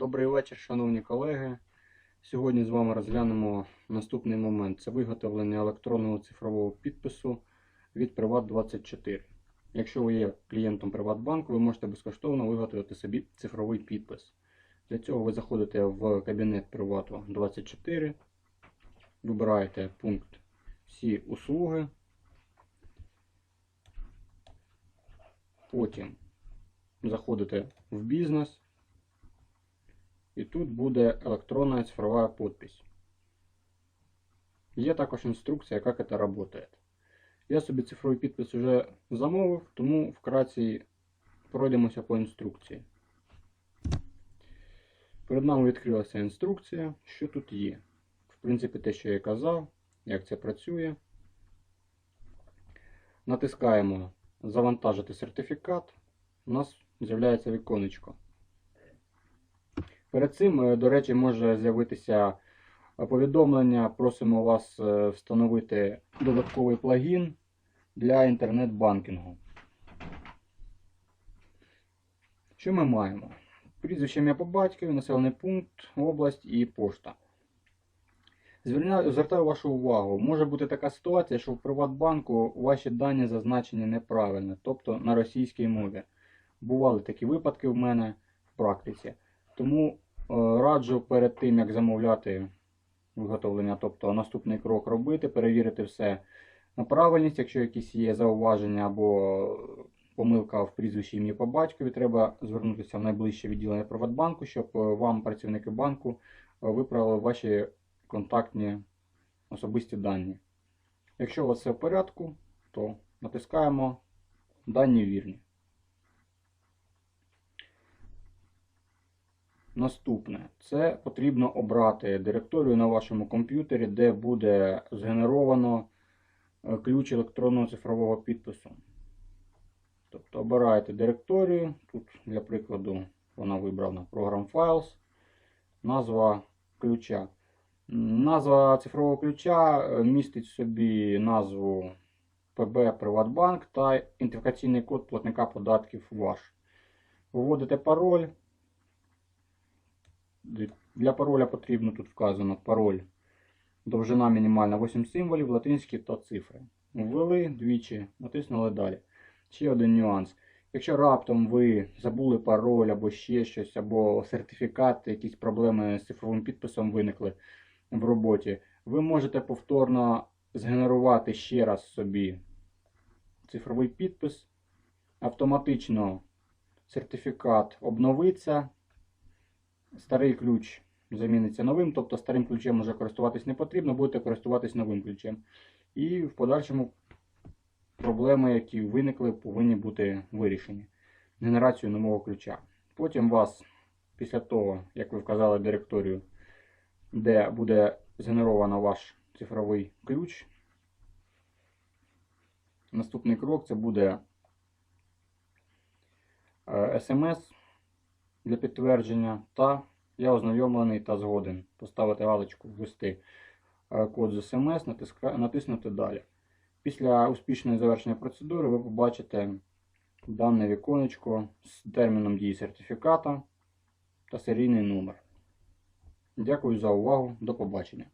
Добрий вечір, шановні колеги. Сьогодні з вами розглянемо наступний момент: це виготовлення електронного цифрового підпису від Приват24. Якщо ви є клієнтом Приватбанку, ви можете безкоштовно виготовити собі цифровий підпис. Для цього ви заходите в кабінет Привату 24, вибираєте пункт Всі услуги. Потім заходите в бізнес. І тут буде електронна цифрова подпись. Є також інструкція, як це працює. Я собі цифровий підпис вже замовив, тому вкратці пройдемося по інструкції. Перед нами відкрилася інструкція, що тут є. В принципі, те, що я казав, як це працює. Натискаємо Завантажити сертифікат. У нас з'являється віконечко. Перед цим, е, до речі, може з'явитися повідомлення. Просимо вас е, встановити додатковий плагін для інтернет-банкінгу. Що ми маємо? Прізвище ім'я по батькові, населений пункт, область і пошта. Звертаю вашу увагу, може бути така ситуація, що в Приватбанку ваші дані зазначені неправильно, тобто на російській мові. Бували такі випадки в мене в практиці. Тому е, раджу перед тим, як замовляти виготовлення, тобто наступний крок робити, перевірити все на правильність, якщо якісь є зауваження або помилка в прізвищі ім'я по батькові, треба звернутися в найближче відділення Приватбанку, щоб е, вам, працівники банку, е, виправили ваші контактні особисті дані. Якщо у вас все в порядку, то натискаємо дані вірні. Наступне, це потрібно обрати директорію на вашому комп'ютері, де буде згенеровано е, ключ електронного цифрового підпису. Тобто обираєте директорію, тут для прикладу вона вибрана Program Files, назва ключа. Назва цифрового ключа е, містить собі назву ПБ Приватбанк та ідентифікаційний код платника податків ваш. Вводите пароль. Для пароля потрібно тут вказано пароль. Довжина мінімальна 8 символів, латинські та цифри. Ввели двічі, натиснули далі. Ще один нюанс. Якщо раптом ви забули пароль або ще щось, або сертифікат, якісь проблеми з цифровим підписом виникли в роботі, ви можете повторно згенерувати ще раз собі цифровий підпис. Автоматично сертифікат обновиться. Старий ключ заміниться новим, тобто старим ключем вже користуватись не потрібно, будете користуватись новим ключем. І в подальшому проблеми, які виникли, повинні бути вирішені. Генерацію нового ключа. Потім вас, після того, як ви вказали директорію, де буде згенеровано ваш цифровий ключ, наступний крок це буде смс для підтвердження та я ознайомлений та згоден. Поставити галочку ввести е, код з смс, натиснути далі. Після успішного завершення процедури ви побачите дане віконечко з терміном дії сертифіката та серійний номер. Дякую за увагу. До побачення.